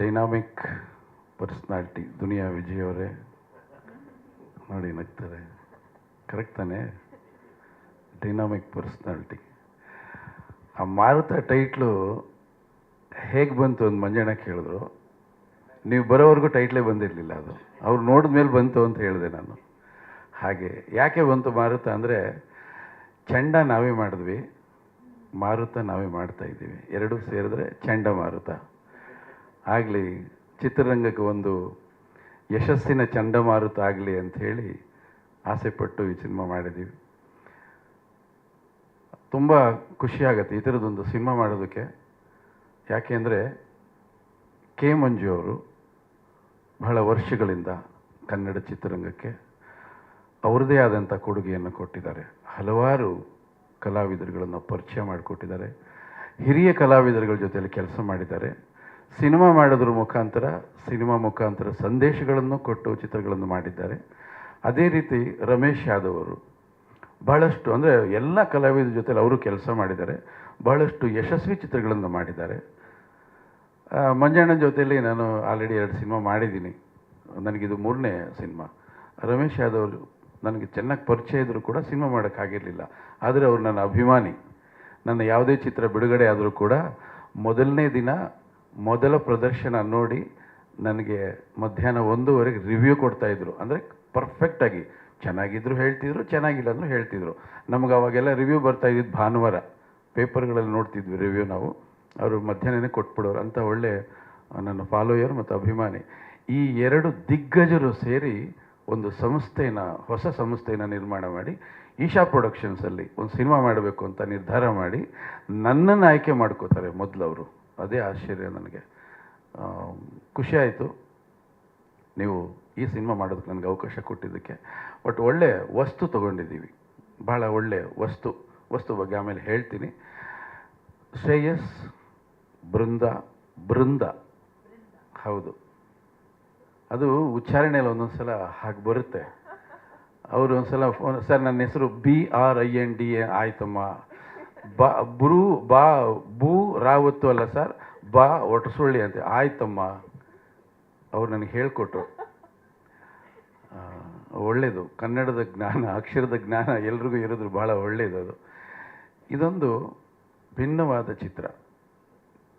Dynamic personality, ದುನಿಯಾ ವಿಜಯ್ ಅವರೇ. ನೋಡಿ ನಗ್ತಾರೆ. ಕರೆಕ್ಟ್ ತಾನೇ? Dynamic personality. ಆ ಮಾರುತ ಟೈಟ್ಲು ಹೇಗೆ ಬಂತು ಅಂತ ಮಂಜಣ್ಣ ಕೇಳಿದ್ರು. ನೀವು ಬರೋವರೆಗೂ ಟೈಟ್ಲೇ ಬಂದಿರಲಿಲ್ಲ ಅದು. ಅವ್ರು ನೋಡಿದ ಮೇಲೆ ಬಂತು ಅಂತ ಹೇಳಿದೆ ನಾನು. ಹಾಗೆ ಯಾಕೆ ಬಂತು ಮಾರುತ ಅಂದರೆ, ಚಂಡ ನಾವೇ ಮಾಡಿದ್ವಿ, ಮಾರುತ ನಾವೇ ಮಾಡ್ತಾ ಇದ್ದೀವಿ. ಎರಡೂ ಸೇರಿದ್ರೆ ಚಂಡ ಮಾರುತ. ಆಗಲಿ, ಚಿತ್ರರಂಗಕ್ಕೆ ಒಂದು ಯಶಸ್ಸಿನ ಚಂಡಮಾರುತ ಆಗಲಿ ಅಂತ ಹೇಳಿ ಆಸೆಪಟ್ಟು ಈ ಸಿನಿಮಾ ಮಾಡಿದ್ದೀವಿ. ತುಂಬ ಖುಷಿಯಾಗತ್ತೆ ಈ ಥರದ್ದೊಂದು ಸಿನಿಮಾ ಮಾಡೋದಕ್ಕೆ. ಯಾಕೆ ಅಂದರೆ ಕೆ ಮಂಜು ಅವರು ಬಹಳ ವರ್ಷಗಳಿಂದ ಕನ್ನಡ ಚಿತ್ರರಂಗಕ್ಕೆ ಅವರದೇ ಆದಂಥ ಕೊಡುಗೆಯನ್ನು ಕೊಟ್ಟಿದ್ದಾರೆ. ಹಲವಾರು ಕಲಾವಿದರುಗಳನ್ನು ಪರಿಚಯ ಮಾಡಿಕೊಟ್ಟಿದ್ದಾರೆ. ಹಿರಿಯ ಕಲಾವಿದರುಗಳ ಜೊತೆಯಲ್ಲಿ ಕೆಲಸ ಮಾಡಿದ್ದಾರೆ. ಸಿನಿಮಾ ಮಾಡೋದ್ರ ಮುಖಾಂತರ, ಸಿನಿಮಾ ಮುಖಾಂತರ ಸಂದೇಶಗಳನ್ನು ಕೊಟ್ಟು ಚಿತ್ರಗಳನ್ನು ಮಾಡಿದ್ದಾರೆ. ಅದೇ ರೀತಿ ರಮೇಶ್ ಯಾದವ್ ಅವರು ಬಹಳಷ್ಟು, ಅಂದರೆ ಎಲ್ಲ ಕಲಾವಿದರ ಜೊತೆಲಿ ಅವರು ಕೆಲಸ ಮಾಡಿದ್ದಾರೆ. ಬಹಳಷ್ಟು ಯಶಸ್ವಿ ಚಿತ್ರಗಳನ್ನು ಮಾಡಿದ್ದಾರೆ. ಮಂಜಣ್ಣನ ಜೊತೆಯಲ್ಲಿ ನಾನು ಆಲ್ರೆಡಿ ಎರಡು ಸಿನಿಮಾ ಮಾಡಿದ್ದೀನಿ. ನನಗಿದು ಮೂರನೇ ಸಿನಿಮಾ. ರಮೇಶ್ ಯಾದವ್ ಅವರು ನನಗೆ ಚೆನ್ನಾಗಿ ಪರಿಚಯ ಇದ್ದರೂ ಕೂಡ ಸಿನಿಮಾ ಮಾಡೋಕ್ಕಾಗಿರಲಿಲ್ಲ ಆದರೆ ಅವರು ನನ್ನ ಅಭಿಮಾನಿ. ನನ್ನ ಯಾವುದೇ ಚಿತ್ರ ಬಿಡುಗಡೆ ಆದರೂ ಕೂಡ ಮೊದಲನೇ ದಿನ ಮೊದಲ ಪ್ರದರ್ಶನ ನೋಡಿ ನನಗೆ ಮಧ್ಯಾಹ್ನ ಒಂದೂವರೆಗೆ ರಿವ್ಯೂ ಕೊಡ್ತಾಯಿದ್ರು ಅಂದರೆ ಪರ್ಫೆಕ್ಟಾಗಿ ಚೆನ್ನಾಗಿದ್ರು ಹೇಳ್ತಿದ್ರು, ಚೆನ್ನಾಗಿಲ್ಲ ಅಂದರೂ ಹೇಳ್ತಿದ್ರು. ನಮ್ಗೆ ಅವಾಗೆಲ್ಲ ರಿವ್ಯೂ ಬರ್ತಾ ಇದ್ದಿದ್ದು ಭಾನುವಾರ. ಪೇಪರ್ಗಳಲ್ಲಿ ನೋಡ್ತಿದ್ವಿ ರಿವ್ಯೂ ನಾವು. ಅವರು ಮಧ್ಯಾಹ್ನನೇ ಕೊಟ್ಬಿಡೋರು. ಅಂತ ಒಳ್ಳೆ ನನ್ನ ಫಾಲೋಯರ್ ಮತ್ತು ಅಭಿಮಾನಿ. ಈ ಎರಡು ದಿಗ್ಗಜರು ಸೇರಿ ಒಂದು ಸಂಸ್ಥೆನ, ಹೊಸ ಸಂಸ್ಥೆನ ನಿರ್ಮಾಣ ಮಾಡಿ, ಈಶಾ ಪ್ರೊಡಕ್ಷನ್ಸಲ್ಲಿ ಒಂದು ಸಿನಿಮಾ ಮಾಡಬೇಕು ಅಂತ ನಿರ್ಧಾರ ಮಾಡಿ, ನನ್ನನ್ನು ಆಯ್ಕೆ ಮಾಡ್ಕೋತಾರೆ ಮೊದಲವರು. ಅದೇ ಆಶ್ಚರ್ಯ ನನಗೆ. ಖುಷಿ ಆಯಿತು. ನೀವು ಈ ಸಿನಿಮಾ ಮಾಡೋದಕ್ಕೆ ನನಗೆ ಅವಕಾಶ ಕೊಟ್ಟಿದ್ದಕ್ಕೆ. ಬಟ್ ಒಳ್ಳೆ ವಸ್ತು ತೊಗೊಂಡಿದ್ದೀವಿ. ಭಾಳ ಒಳ್ಳೆ ವಸ್ತು ವಸ್ತು ಬಗ್ಗೆ ಆಮೇಲೆ ಹೇಳ್ತೀನಿ. ಶ್ರೇಯಸ್ ಬೃಂದ ಬೃಂದ. ಹೌದು. ಅದು ಉಚ್ಚಾರಣೆಯಲ್ಲಿ ಒಂದೊಂದು ಸಲ ಹಾಗೆ ಬರುತ್ತೆ. ಅವರು ಒಂದ್ಸಲ ಫೋನ್ ಸರ್ ನನ್ನ ಹೆಸರು B R I N D A, ಆಯ್ತಮ್ಮ. ಬಾ, ಬ್ರು, ಬಾ, ಬೂ, ರಾವತ್ತು ಅಲ್ಲ ಸರ್. ಬಾ, ಒಟಸುಳ್ಳಿ ಅಂತ. ಆಯ್ತಮ್ಮ. ಅವ್ರು ನನಗೆ ಹೇಳ್ಕೊಟ್ರು. ಒಳ್ಳೆಯದು ಕನ್ನಡದ ಜ್ಞಾನ, ಅಕ್ಷರದ ಜ್ಞಾನ ಎಲ್ರಿಗೂ ಇರೋದು ಭಾಳ ಅದು. ಇದೊಂದು ಭಿನ್ನವಾದ ಚಿತ್ರ.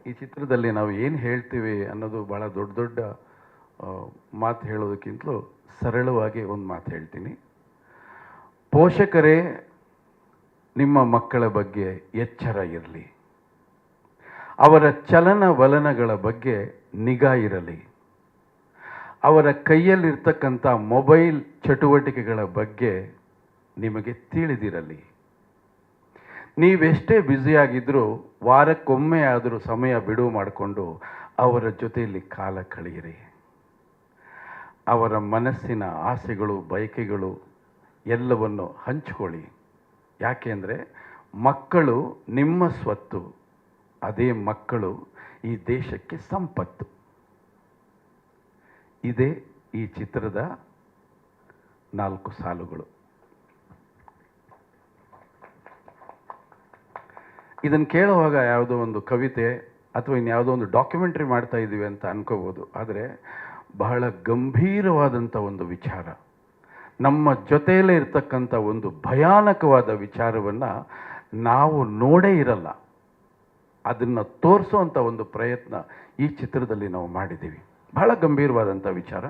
ಈ ಚಿತ್ರದಲ್ಲಿ ನಾವು ಏನು ಹೇಳ್ತೀವಿ ಅನ್ನೋದು ಭಾಳ ದೊಡ್ಡ ದೊಡ್ಡ ಮಾತು ಹೇಳೋದಕ್ಕಿಂತಲೂ ಸರಳವಾಗಿ ಒಂದು ಮಾತು ಹೇಳ್ತೀನಿ. ಪೋಷಕರೇ ನಿಮ್ಮ ಮಕ್ಕಳ ಬಗ್ಗೆ ಎಚ್ಚರ ಇರಲಿ. ಅವರ ಚಲನವಲನಗಳ ಬಗ್ಗೆ ನಿಗಾ ಇರಲಿ. ಅವರ ಕೈಯಲ್ಲಿರ್ತಕ್ಕಂಥ ಮೊಬೈಲ್ ಚಟುವಟಿಕೆಗಳ ಬಗ್ಗೆ ನಿಮಗೆ ತಿಳಿದಿರಲಿ. ನೀವೆಷ್ಟೇ ಬ್ಯುಸಿಯಾಗಿದ್ದರೂ ವಾರಕ್ಕೊಮ್ಮೆ ಆದರೂ ಸಮಯ ಬಿಡುವು ಮಾಡಿಕೊಂಡು ಅವರ ಜೊತೆಯಲ್ಲಿ ಕಾಲ ಕಳೆಯಿರಿ. ಅವರ ಮನಸ್ಸಿನ ಆಸೆಗಳು ಬಯಕೆಗಳು ಎಲ್ಲವನ್ನು ಹಂಚಿಕೊಳ್ಳಿ. ಯಾಕೆಂದರೆ ಮಕ್ಕಳು ನಿಮ್ಮ ಸ್ವತ್ತು, ಅದೇ ಮಕ್ಕಳು ಈ ದೇಶಕ್ಕೆ ಸಂಪತ್ತು. ಇದೇ ಈ ಚಿತ್ರದ ನಾಲ್ಕು ಸಾಲುಗಳು. ಇದನ್ನು ಕೇಳುವಾಗ ಯಾವುದೋ ಒಂದು ಕವಿತೆ ಅಥವಾ ಇನ್ಯಾವುದೋ ಒಂದು ಡಾಕ್ಯುಮೆಂಟ್ರಿ ಮಾಡ್ತಾ ಇದ್ದೀವಿ ಅಂತ ಅನ್ಕೋಬೋದು. ಆದರೆ ಬಹಳ ಗಂಭೀರವಾದಂಥ ಒಂದು ವಿಚಾರ. ನಮ್ಮ ಜೊತೆಯಲ್ಲೇ ಇರ್ತಕ್ಕಂಥ ಒಂದು ಭಯಾನಕವಾದ ವಿಚಾರವನ್ನು ನಾವು ನೋಡೇ ಇರಲ್ಲ. ಅದನ್ನು ತೋರಿಸುವಂಥ ಒಂದು ಪ್ರಯತ್ನ ಈ ಚಿತ್ರದಲ್ಲಿ ನಾವು ಮಾಡಿದ್ದೀವಿ. ಬಹಳ ಗಂಭೀರವಾದಂಥ ವಿಚಾರ.